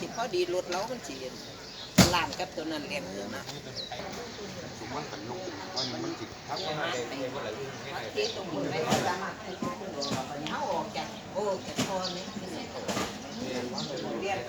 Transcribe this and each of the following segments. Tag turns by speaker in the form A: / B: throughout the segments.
A: ที่พอดีรถเรามันเสิลานกับตัวนั้นเรียนอยู่นะที่ตรงบนไม่สามารถให้เขาออกจากโอ้จากคอนี่เรียนไป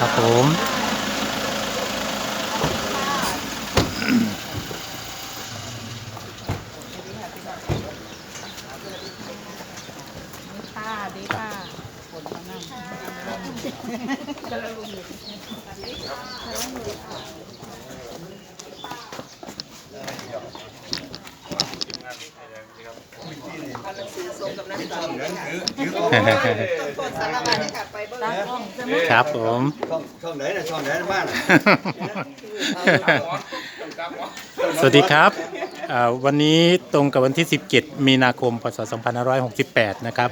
B: ครับผม
C: ค่ะดีค่ะฝนมานั่ง
A: เอาหนังสือส่งกำนันต่อ ต้องโทษสารวัตรค่ะไปเบิ่ง
B: ครับผม
D: ช่องช่องไหนนะช่องไหนนะบ้าน
B: สวัสดีครับอ่าวันนี้ตรงกับวันที่ 17 มีนาคม พศ 2568 นะครับ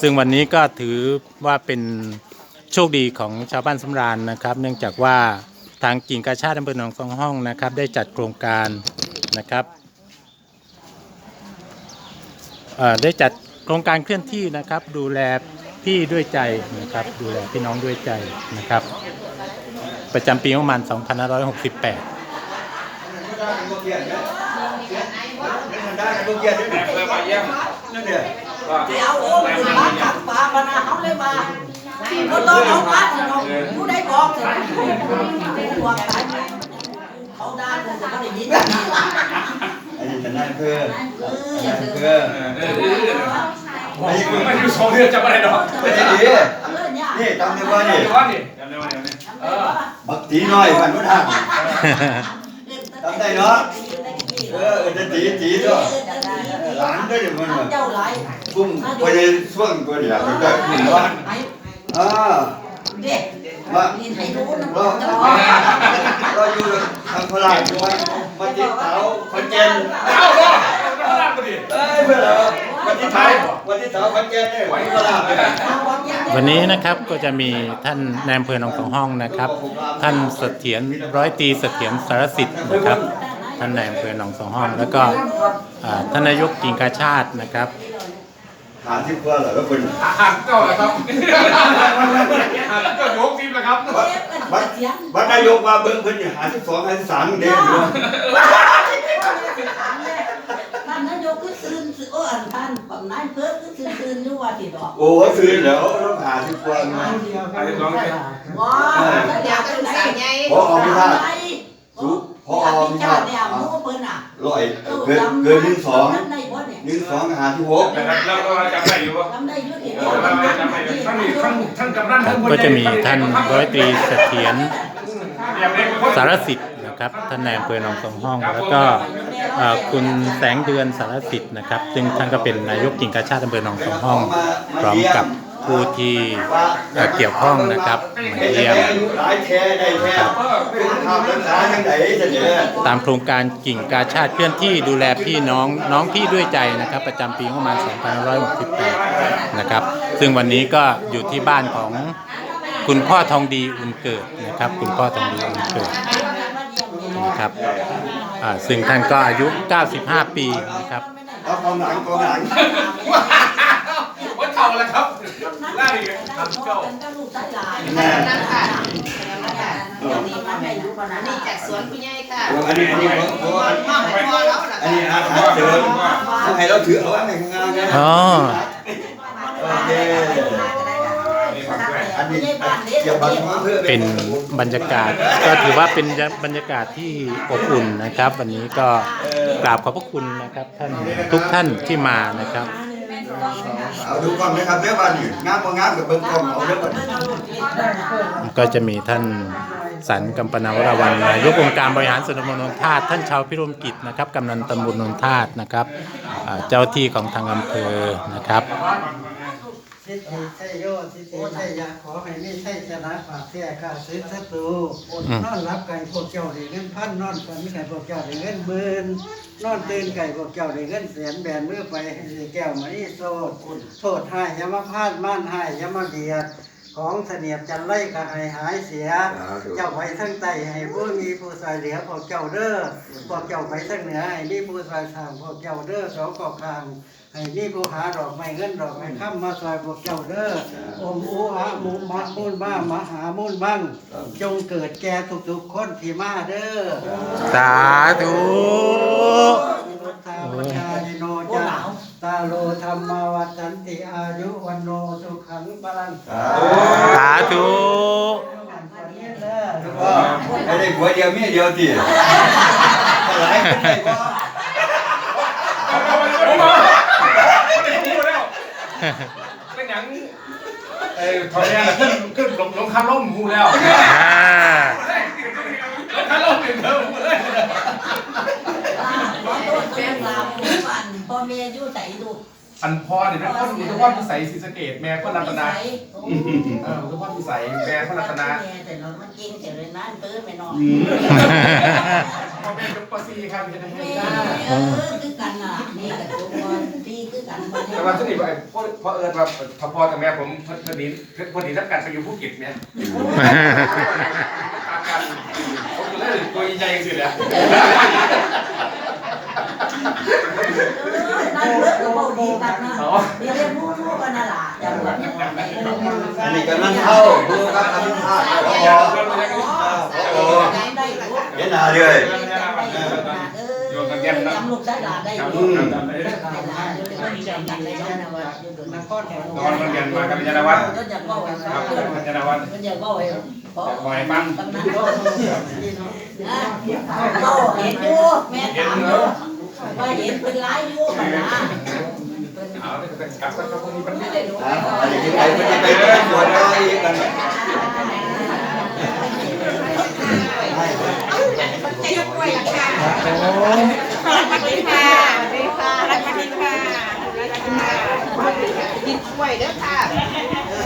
B: ซึ่งวันนี้ก็ถือว่าเป็นโชคดีของชาวบ้านสำราญนะครับ เนื่องจากว่าทางกิ่งกาชาติอำเภอหนองสองห้องนะครับ ได้จัดโครงการนะครับเอ่อได้จัด โครงการเคลื่อนที่นะครับ ดูแลพี่ด้วยใจนะครับ ดูแลพี่น้องด้วยใจนะครับ ประจำปีประมาณ2568
E: อาโอ้ยมาขับปลามานาเขาเลยมาบ่องเอาปลาสนองผู้ใดบอกสนองหัวตายเขาด่าแต่จะได้ยิน
D: อันนี้จะนั่นเพื่อนั่นเพื่อ
F: ไม่ไม่สองเดือนจำอะไรดอก
D: ไม่ได้ดีนี่จำได้ว่านี่
F: ว่านี่จำได้ว่าเดียวนี้เออ
D: บักตีน้อยวันนู้นทางจำได้เนาะเออเออจะตีตีด้วยหลานด้วยเดี๋ยวมัน
E: เจ้าหลาย
D: กุ้งไปในช่วงตัวเดียวก็ขึ้นเนอ่า
E: เด็ก
D: มาเราเราอยู่ทางพลายม มาติดเสาคอนเจน
F: เอาเนาะเอาล่างไปดิ
D: เอ้ยเพื่อนเราวันที่เสาวันที่เสาคอนเจนเนี่ยไหวพลายไป
B: วันนี้นะครับก็จะมีท่านนายอำเภอหนองสองห้องนะครับ ท่านเสถียรร้อยตรีเสถียรสารสิทธิ์นะครับ ท่านนายอำเภอหนองสองห้อง แล้วก็อ่าท่านนายกกิ่งกาชาตินะครับ
D: หาที่เพื่อนเหรอแล้วคน
F: หักเก้าแล้วครับหักเก้ายกทีมแล้วครับ
D: บัดบัดนายกว่าเบิ้งเพิ่นหาที่สองหาที่สามเด้อยู่
E: ท่านนายกก็ตื่นโอ้อันท่านฝั่งนายเพิ่มก็ตื่นตื่นอยู่ว่าที่ดอก
D: โอ้ซื้อแล้วต้องหาที่เพื่อนมา
F: อันที่สองเลย
E: ว้าอยากเป็นสาวใหญ่
D: พออพิธาสุพออพิธา
E: เนี่ยมูเพิ่นอะ
D: ร้อยเกินเกินหนึ่งสอง
E: จำได้บ่เนี่ย
D: หนึ่งสองหาที่หก
F: แล้วเราจำได้อยู่ป่ะ
E: จำได้อยู่ที่
F: เราจำได้ท่านท่านท่านกำนัน
B: ครับก็จะมีท่านร้อยตรีเสถียร
F: อย่างเด็กคน
B: สารสิทธิ์นะครับท่านนายอำเภอหนองสองห้อง แล้วก็เอ่อคุณแสงเดือนสารสิทธิ์นะครับ ซึ่งท่านก็เป็นนายกกิ่งกาชาติอำเภอหนองสองห้องพร้อมกับ ผู้ที่เกี่ยวข้องนะครับมาเยี่ยม
D: หลายแท้ได้แท้คุณทำรักษาทางไหนจะเนี่ย
B: ตามโครงการกิ่งกาชาติเคลื่อนที่ดูแลพี่น้องน้องพี่ด้วยใจนะครับ ประจำปีประมาณ2568 นะครับ ซึ่งวันนี้ก็อยู่ที่บ้านของคุณพ่อทองดีอุ่นเกิดนะครับ คุณพ่อทองดีอุ่นเกิดนะครับซึ่งท่านก็อายุ 95 ปีนะครับ
D: เอากองหลังกองหลัง
F: ว่าเท่าแล้วครับ อีกหักเก้า
D: แน่
A: นั่นค่ะนี่มันไม่รู้ปานนั้นนี่จากสวนผู้ใหญ่ค่ะ
D: อันนี้อันนี้เพราะว่า
A: มาให้พ่อแล้วล่ะ
D: อันนี้อาหารเสริมต้องให้เราถือเอาไว้ในข้างล่างนะ
B: อ๋อ
D: โอเคเป็
B: นบรรยากาศก็ถือว่าเป็นบรรยากาศที่อบอุ่นนะครับ วันนี้ก็กราบขอบพระคุณนะครับท่านทุกท่านที่มานะครับ
D: เอาดูก่อนไหมครับเรื่องบ้านอยู่งานบ่งานกับเบิ้งกล้องเอาเรื่องบัดนี้
B: ก็จะมีท่านสันกัมปนาวราวันนายกองค์การบริหารส่วนตำบลนนทาตท่านชาวพิรมกิจนะครับกำนันตำบลนนทาตนะครับเจ้าที่ของทางอำเภอนะครับ
G: ทิฏฐิใช่โยทิฏฐิใช่ยาขอให้ไม่ใช่ชนะปากเสียข้าซื้อศัตรูนอนรับไก่พวกเจ้าได้เงินพันนอนฝันไก่พวกเจ้าได้เงินหมื่นนอนตื่นไก่พวกเจ้าได้เงินแสนแบนมือไปให้แก้วมานี่โซดโทษให้อยามาพลาดม่านให้อยามาเบียดของเสนียดจันไล่ก็ให้หายเสีย เจ้าไปทั้งใต้ให้ผู้มีผู้สายเหลือพวกเจ้าเด้อพวกเจ้าไปทั้งเหนือให้มีผู้สายทางพวกเจ้าเด้อสองกอกทาง ให้มีผู้หาดอกไม้เงินดอกไม้ค้ำมาซอยพวกเจ้าเด้ออมอูอามุมะมุนบ้ามหามุนบังจงเกิดแก่ทุกๆคนที่มาเด้อ
B: สาธุ
G: พุทธาปชาลิโนจาตาโลธรรมาวัตันติอายุวันโนสุขังบาลัง
B: สาธุ
G: วันนี้เด้อ
D: ก็ให้ได้ผัวเดียวเมียเดียวติหลายคนได้บ่
F: เป็นหยังเอ้ทอแม่ขึ้นขึ้นลงลงคาร่มหูแล้ว
B: อ่า
F: ลงคาร่มหนึ่งเดิมเลย
E: ขอโทษเป็นลามฟันพ่อแม่อยู่ใส่ลูก
F: อันพ่อเนี่ยเป็นคนเป็นคนพิสัยศรีสะเกดแม่คนรัตนาเออเป็นคนพิสัยแม่คนรัตนา
E: แต่เรามันกินแต่เลยนั่นเปิ้ลไม่นอน
F: พ่อแม่เป็นปซีครับเป็นยังไง
E: แม่
F: จ้า
E: เออคือกันอะนี่กับตัวพี่คือกันมา
F: แต่ว่าสนิทไปพ่อพ่อเอิญว่าพ่อพ่อกับแม่ผมพอดีพอดีทับกันไปอยู่ภูเก็ตเนี่ยตามกันผมก็เลยตัวใหญ่ๆสุดแล้ว
E: นั่นเลิกกับโบดี กันนะเดี๋ยวเรียนพูดพูดกันน่ะล่ะอย่าพูดเนี่ย
D: อันนี้กำลังเข้าดูครับอภิธาตุพอโอ้เห็นหน้าเลย
E: เออจำลูกได้หลานได้อยู่ได้หลานอยู่ในจำกันได้นะว่าอยู่โดน
G: นครแถวน
F: อนมันเรียนมากับยานวัฒน์
E: จะก็ไว้
F: ครับยานวัฒน์
E: จะก็ไว้ขอ
F: หอยปัง
E: กำนันเห็นอยู่แม่ถามอยู่ว่าเห็นเป็นร้ายอยู่นาด
F: เอากลับกับคนนี้มันไม่ได้
D: อะอันนี้ไปมันจะไปเป็นส่วนน้อยกัน
A: กินก๋วยด้อค่ะ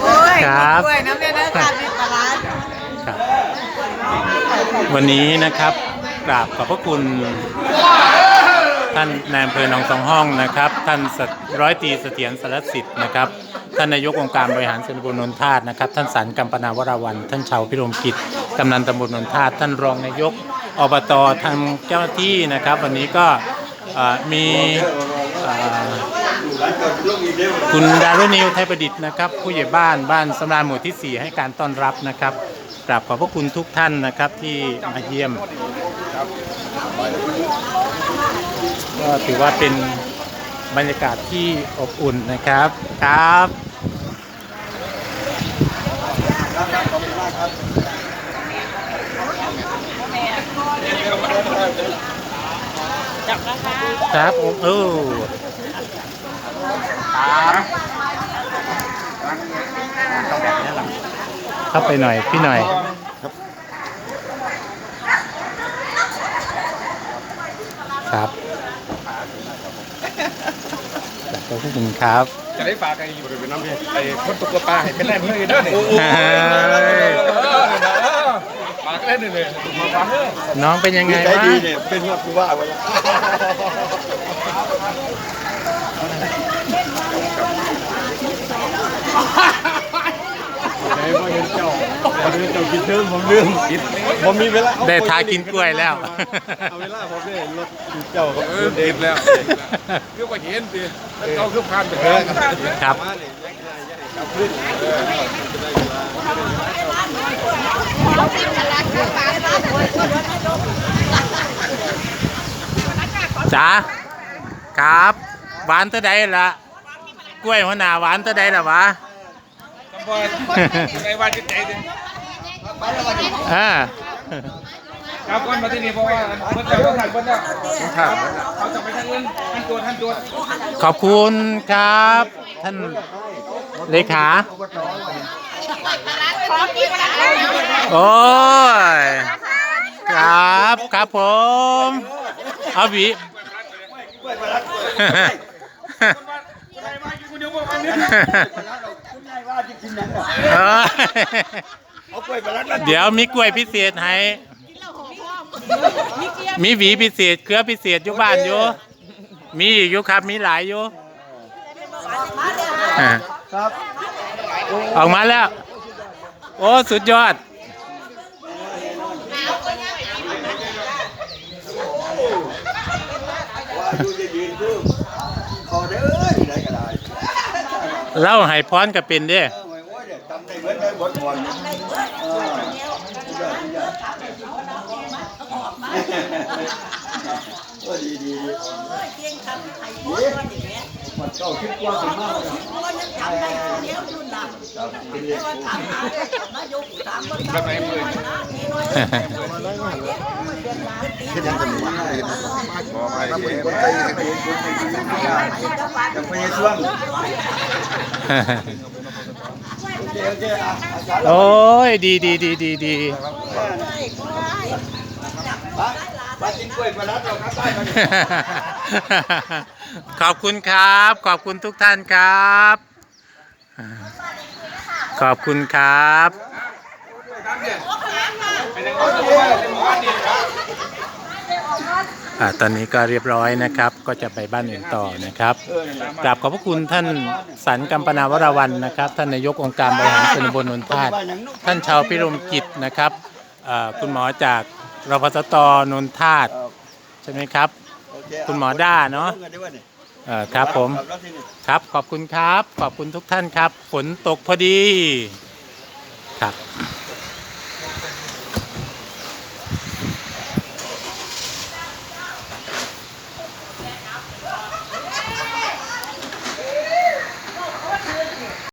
C: โอ้ย
B: ครับ
C: กล้วยน้ำเลี้ยงน้ำตาลในตลาด
B: วันนี้นะครับกราบขอบพระคุณ ท่านนายอำเภอหนองสองห้องนะครับ ท่านร้อยตรีเสถียรสารสิทธิ์นะครับ ท่านนายกองค์การบริหารส่วนตำบลนนทาตนะครับ ท่านสันกัมปนาวราวัน ท่านชาวพิรมกิจกำนันตำบลนนทาตท่านรองนายกอบตทางเจ้าหน้าที่นะครับ วันนี้ก็มีคุณดารุณิวไทยประดิษฐ์นะครับ ผู้ใหญ่บ้านบ้านสำราญหมู่ที่ 4 ให้การต้อนรับนะครับกราบขอบพระคุณทุกท่านนะครับที่มาเยี่ยม ก็ถือว่าเป็นบรรยากาศที่อบอุ่นนะครับครับจับนะครับผมเออเข้าไปหน่อย พี่หน่อยครับ ขอบคุณครับ
F: จะได้ฝากไอ้บริเวณน้ำเพชรไอ้คนตกปลาให้เป็นแรงเลยเด้อเนี่ยฝากเล่นเลยมาฟังเด้อ
B: น้องเป็นยังไง
D: ใจ
B: บ้าง
D: ดีเนี่ยเป็นว่าผู้ว่าไว้แล้ว
F: ไหนมาเห็นเจ้ามา เห็นเจ้ากินเทิงผมลืมกินผมมีเวลา
B: ได้ทากินกล้วยแล้ว
F: เอาเวลาผมได้รถเจ้าครับเด็กแล้วเรื่องว่าเห็นสิแล้วเจ้าคือผ่านไปเถอะ
B: ครับจ๋าครับหวานเท่าใดล่ะกล้วยหัวหน้าหวานเท่าใดล่ะวะ
F: ไงว่าจิตใจดิ
B: อ่า
F: เอาก้อนมาที่นี่เพราะว่ามันจะต้องหันเบิ้ลแล้วเขาจะไปทางอื่นท่านโจทย์ท่านโจทย์
B: ขอบคุณครับ ท่านเลขาโอ้ยครับครับผมเอาหวี
F: ใครมาอยู่คนเดียวบอกอันนี้
D: คุณนายว่าจะกินหยัง
B: เอ้ย
D: เอากล้วยมาแล้ว
B: เดี๋ยวมีกล้วยพิเศษให้ มีหวีพิเศษ เครือพิเศษอยู่บ้านอยู่ มีอีกอยู่ครับ มีหลายอยู่อ่า
D: ครับ
B: ออกมาแล้ว โอ้สุดยอด
D: ว่าอยู่จะยืนคือขอเด้อที่ไหนก็ได้
B: เล่าให้พรก็เป็นเด้
D: เออโอ้ยเดี๋ยวจำได้เหมือนได้บทมวนเออสุดยอดสุดยอดโอ้ดีดีดีมัน เก้าคิดกว่าสิมากเลยครับเป็นเรื่อง
F: แบบไหนเพื่อน
D: คิดยังจะมีอะไรบอกไปเองจะไปช่วงโอเคโอเคอะอาจารย์
B: โอ้ยดีดีดีดีดี
D: ไปกินกล้วยมาแล้วเราครับได้มา
B: ขอบคุณครับ ขอบคุณทุกท่านครับ ขอบคุณครับ
F: อ่า
B: ตอนนี้ก็เรียบร้อยนะครับ ก็จะไปบ้านอื่นต่อนะครับกราบขอบพระคุณท่านสันกัมปนาวรวันนะครับ ท่านนายกองค์การบริหารส่วนตำบลนนทาตท่านชาวพิรมกิจนะครับอ่าคุณหมอจากรพสตนนทาตใช่ไหมครับ คุณหมอด้าเนาะ เอ่อครับผมครับขอบคุณครับ ขอบคุณทุกท่านครับ ฝนตกพอดี ครับ